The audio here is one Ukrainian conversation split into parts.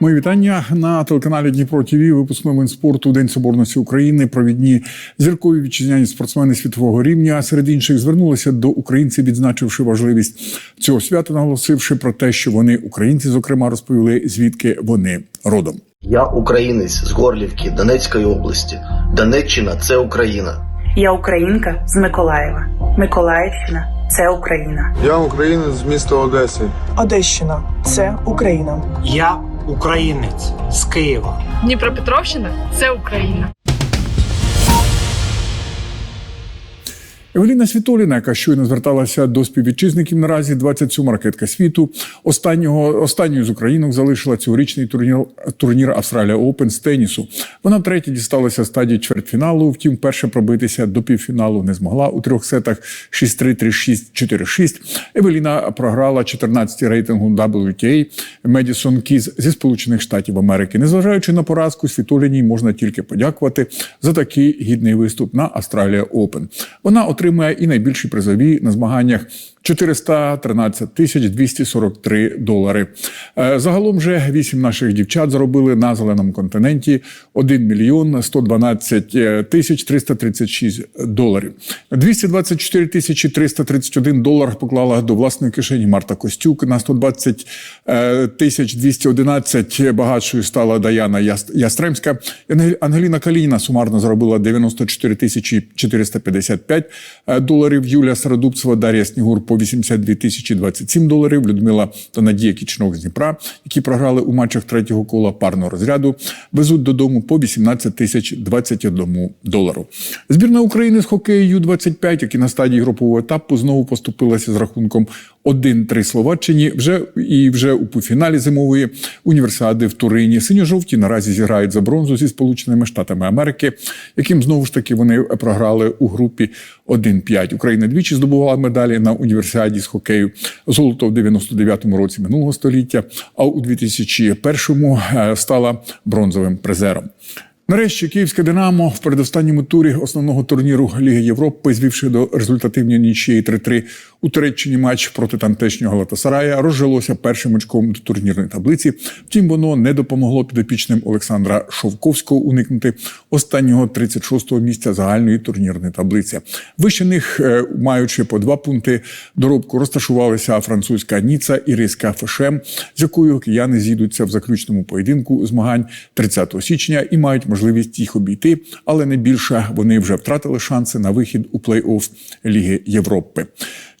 Мої вітання на телеканалі Дніпро ТВ. Випуск новин спорту День Соборності України. Провідні зіркові вітчизняні спортсмени світового рівня. Серед інших звернулися до українців, відзначивши важливість цього свята, наголосивши про те, що вони українці, зокрема, розповіли звідки вони родом. Я українець з Горлівки Донецької області. Донеччина це Україна. Я українка з Миколаєва. Миколаївщина це Україна. Я українець з міста Одеси. Одещина це Україна. Я українець з Києва. Дніпропетровщина це Україна. Евеліна Світоліна, яка щойно зверталася до співвітчизників, наразі 27 ракетка світу. Останнього останньою з українок залишила цьогорічний турнір турнір Австралія Оупен з тенісу. Вона втретє дісталася стадії чвертьфіналу. Втім, перше пробитися до півфіналу не змогла у трьох сетах 6-3, 3-6, 4-6. Евеліна програла 14-й рейтингу WTA Медісон Кіз зі Сполучених Штатів Америки. Незважаючи на поразку, Світоліній можна тільки подякувати за такий гідний виступ на Австралія Оупен. Вона отримує і найбільші призові на змаганнях 413 тисяч 243 долари. Е, Загалом же вісім наших дівчат заробили на зеленому континенті 1 мільйон 112 тисяч 336 доларів. 224 тисячі 331 долар поклала до власної кишені Марта Костюк. На 120 е, тисяч 211 багатшою стала Даяна Яс- Ястремська. Ангелі- Ангеліна Калініна сумарно заробила 94 тисячі 455 е, доларів. Юлія Стародубцева, Дар'я Снігур по 82 тисячі 27 доларів. Людмила та Надія Кічнок з Дніпра, які програли у матчах третього кола парного розряду, везуть додому по 18 тисяч 21 долару. Збірна України з хокею Ю-25, які на стадії групового етапу знову поступилася з рахунком 1-3 Словаччині. Вже і вже у півфіналі зимової універсіади в Турині. Синьо-жовті наразі зіграють за бронзу зі Сполученими Штатами Америки, яким знову ж таки вони програли у групі 1-5. Україна двічі здобувала медалі на універсіаді з хокею. Золото в 99-му році минулого століття, а у 2001-му е, стала бронзовим призером. Нарешті київське Динамо в передостанньому турі основного турніру Ліги Європи, звівши до результативної нічиї 3-3 у Туреччині матч проти тамтешнього Галатасарая, розжилося першим очком до турнірної таблиці. Втім, воно не допомогло підопічним Олександра Шовковського уникнути останнього 36-го місця загальної турнірної таблиці. Вище них, е, маючи по два пункти доробку, розташувалися французька Ніца і ризька Фешем, з якою кияни зійдуться в заключному поєдинку змагань 30 січня і мають можливість їх обійти, але не більше вони вже втратили шанси на вихід у плей-офф Ліги Європи.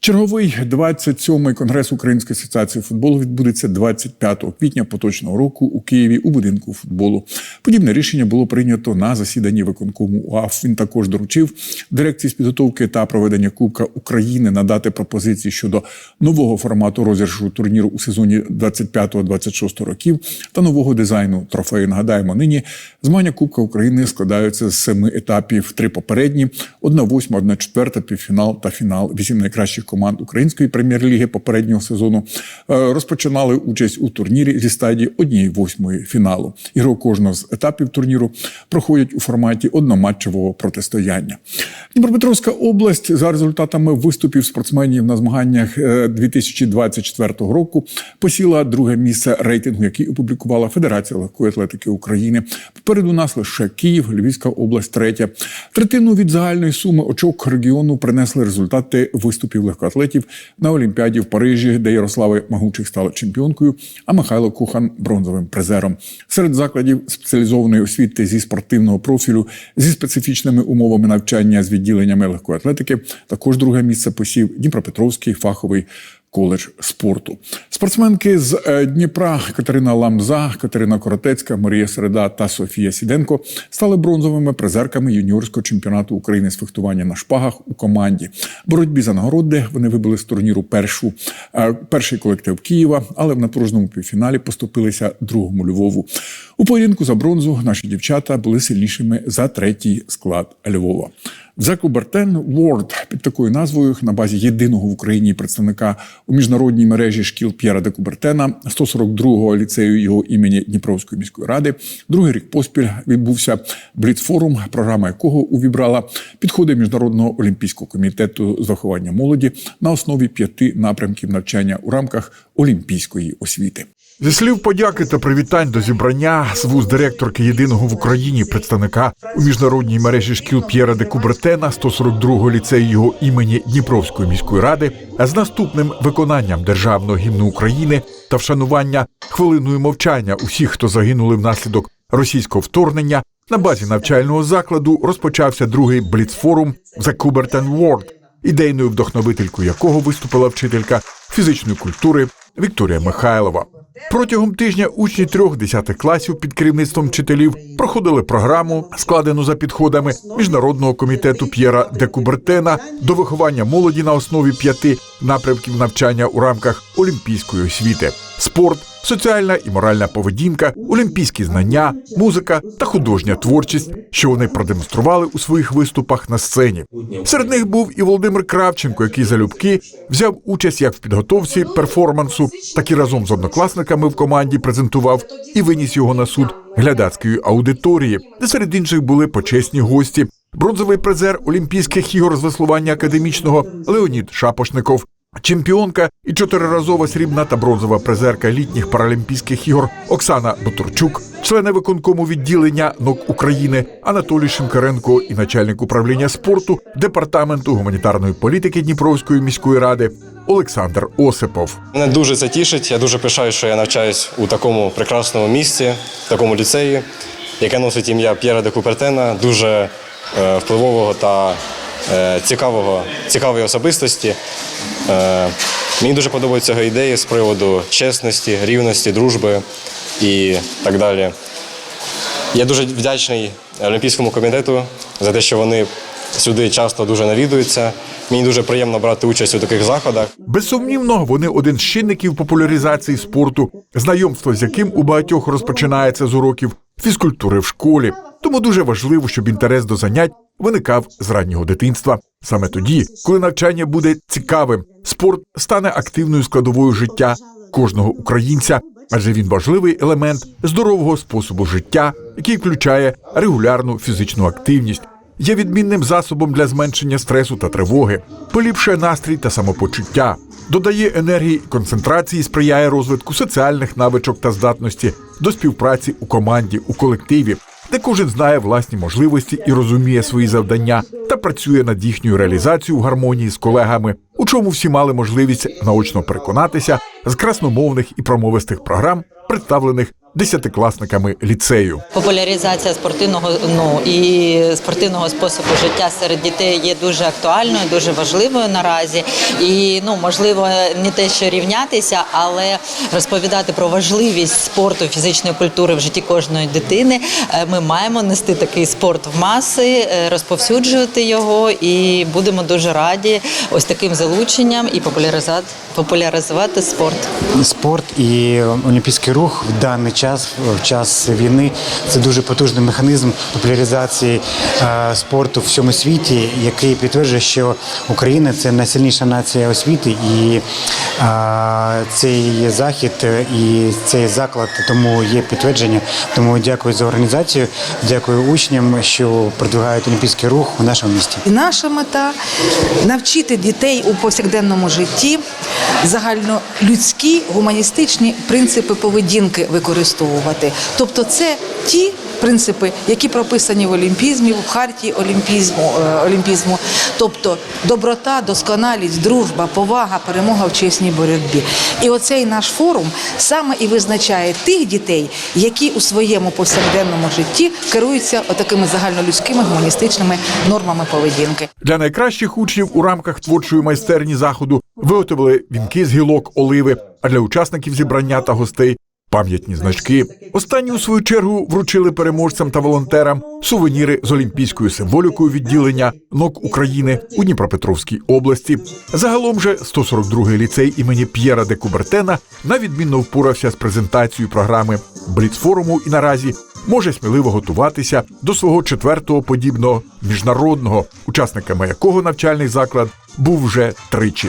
Черговий 27-й конгрес Української асоціації футболу відбудеться 25 квітня поточного року у Києві у будинку футболу. Подібне рішення було прийнято на засіданні виконкому УАФ. Він також доручив дирекції з підготовки та проведення Кубка України надати пропозиції щодо нового формату розіграшу турніру у сезоні 25-26 років та нового дизайну трофею. Нагадаємо, нині змагання Кубка України складаються з семи етапів: три попередні, одна восьма, одна четверта, півфінал та фінал. Вісім найкращих команд української прем'єр-ліги попереднього сезону е, розпочинали участь у турнірі зі стадії однієї восьмої фіналу. Ігри кожного з етапів турніру проходять у форматі одноматчевого протистояння. Дніпропетровська область за результатами виступів спортсменів на змаганнях е, 2024 року посіла друге місце рейтингу, який опублікувала Федерація легкої атлетики України. Попереду нас лише Київ, Львівська область, третя. Третину від загальної суми очок регіону принесли результати виступів легкоатлетів на Олімпіаді в Парижі, де Ярослава Магучих стала чемпіонкою, а Михайло Кухан бронзовим призером. Серед закладів спеціалізованої освіти зі спортивного профілю зі специфічними умовами навчання з відділеннями легкої атлетики також друге місце посів Дніпропетровський фаховий коледж спорту. Спортсменки з е, Дніпра Катерина Ламза, Катерина Коротецька, Марія Середа та Софія Сіденко стали бронзовими призерками юніорського чемпіонату України з фехтування на шпагах у команді. Боротьбі за нагороди вони вибили з турніру першу е, перший колектив Києва, але в напруженому півфіналі поступилися другому Львову. У поєдинку за бронзу наші дівчата були сильнішими за третій склад Львова. Закубертен World під такою назвою на базі єдиного в Україні представника у міжнародній мережі шкіл П'єра де Кубертена 142-го ліцею його імені Дніпровської міської ради. Другий рік поспіль відбувся Бліцфорум, програма якого увібрала підходи міжнародного олімпійського комітету з виховання молоді на основі п'яти напрямків навчання у рамках олімпійської освіти. Зі слів подяки та привітань до зібрання з вуз директорки єдиного в Україні представника у міжнародній мережі шкіл П'єра де Кубертена 142-го ліцею його імені Дніпровської міської ради, а з наступним виконанням державного гімну України та вшанування хвилиною мовчання усіх, хто загинули внаслідок російського вторгнення. На базі навчального закладу розпочався другий бліцфорум The Coubertin World, ідейною вдохновителькою якого виступила вчителька фізичної культури Вікторія Михайлова. Протягом тижня учні трьох десятих класів під керівництвом вчителів проходили програму, складену за підходами міжнародного комітету П'єра де Кубертена до виховання молоді на основі п'яти напрямків навчання у рамках олімпійської освіти: спорт, соціальна і моральна поведінка, олімпійські знання, музика та художня творчість, що вони продемонстрували у своїх виступах на сцені. Серед них був і Володимир Кравченко, який залюбки взяв участь як в підготовці перформансу, так і разом з однокласниками в команді презентував і виніс його на суд глядацької аудиторії, де серед інших були почесні гості. Бронзовий призер Олімпійських ігор з веслування академічного Леонід Шапошников, чемпіонка і чотириразова срібна та бронзова призерка літніх паралімпійських ігор Оксана Бутурчук, члени виконкому відділення НОК України Анатолій Шинкаренко і начальник управління спорту департаменту гуманітарної політики Дніпровської міської ради Олександр Осипов. Мене дуже це тішить. Я дуже пишаю, що я навчаюсь у такому прекрасному місці, в такому ліцеї, яке носить ім'я П'єра де Купертена, дуже е, впливового та цікавого, цікавої особистості. Е, мені дуже подобаються його ідеї з приводу чесності, рівності, дружби і так далі. Я дуже вдячний Олімпійському комітету за те, що вони сюди часто дуже навідуються. Мені дуже приємно брати участь у таких заходах. Безсумнівно, вони один з чинників популяризації спорту, знайомство з яким у багатьох розпочинається з уроків фізкультури в школі. Тому дуже важливо, щоб інтерес до занять виникав з раннього дитинства. Саме тоді, коли навчання буде цікавим, спорт стане активною складовою життя кожного українця, адже він важливий елемент здорового способу життя, який включає регулярну фізичну активність. Є відмінним засобом для зменшення стресу та тривоги, поліпшує настрій та самопочуття, додає енергії концентрації, сприяє розвитку соціальних навичок та здатності до співпраці у команді, у колективі, де кожен знає власні можливості і розуміє свої завдання та працює над їхньою реалізацією в гармонії з колегами, у чому всі мали можливість наочно переконатися з красномовних і промовистих програм, представлених десятикласниками ліцею. Популяризація спортивного ну і спортивного способу життя серед дітей є дуже актуальною, дуже важливою наразі. І ну можливо не те, що рівнятися, але розповідати про важливість спорту, фізичної культури в житті кожної дитини. Е, Ми маємо нести такий спорт в маси, е, розповсюджувати його, і будемо дуже раді ось таким залученням і популяризувати популяризувати спорт. Спорт і олімпійський рух в даний час, в час війни, це дуже потужний механізм популяризації е, спорту в всьому світі, який підтверджує, що Україна це найсильніша нація освіти, і е, цей захід і цей заклад тому є підтвердження. Тому дякую за організацію, дякую учням, що продвигають олімпійський рух у нашому місті. І наша мета навчити дітей у повсякденному житті загальнолюдські гуманістичні принципи поведінки використовувати. Тобто, це ті принципи, які прописані в олімпізмі, в хартії олімпізму, е, олімпізму, тобто доброта, досконалість, дружба, повага, перемога в чесній боротьбі. І оцей наш форум саме і визначає тих дітей, які у своєму повсякденному житті керуються отакими загальнолюдськими гуманістичними нормами поведінки. Для найкращих учнів у рамках творчої майстерні заходу виготовили вінки з гілок оливи, а для учасників зібрання та гостей пам'ятні значки. Останні у свою чергу вручили переможцям та волонтерам сувеніри з олімпійською символікою відділення НОК України у Дніпропетровській області. Загалом же 142-й ліцей імені П'єра де Кубертена на відмінно впорався з презентацією програми Бліцфоруму і наразі може сміливо готуватися до свого четвертого подібного міжнародного, учасниками якого навчальний заклад був вже тричі.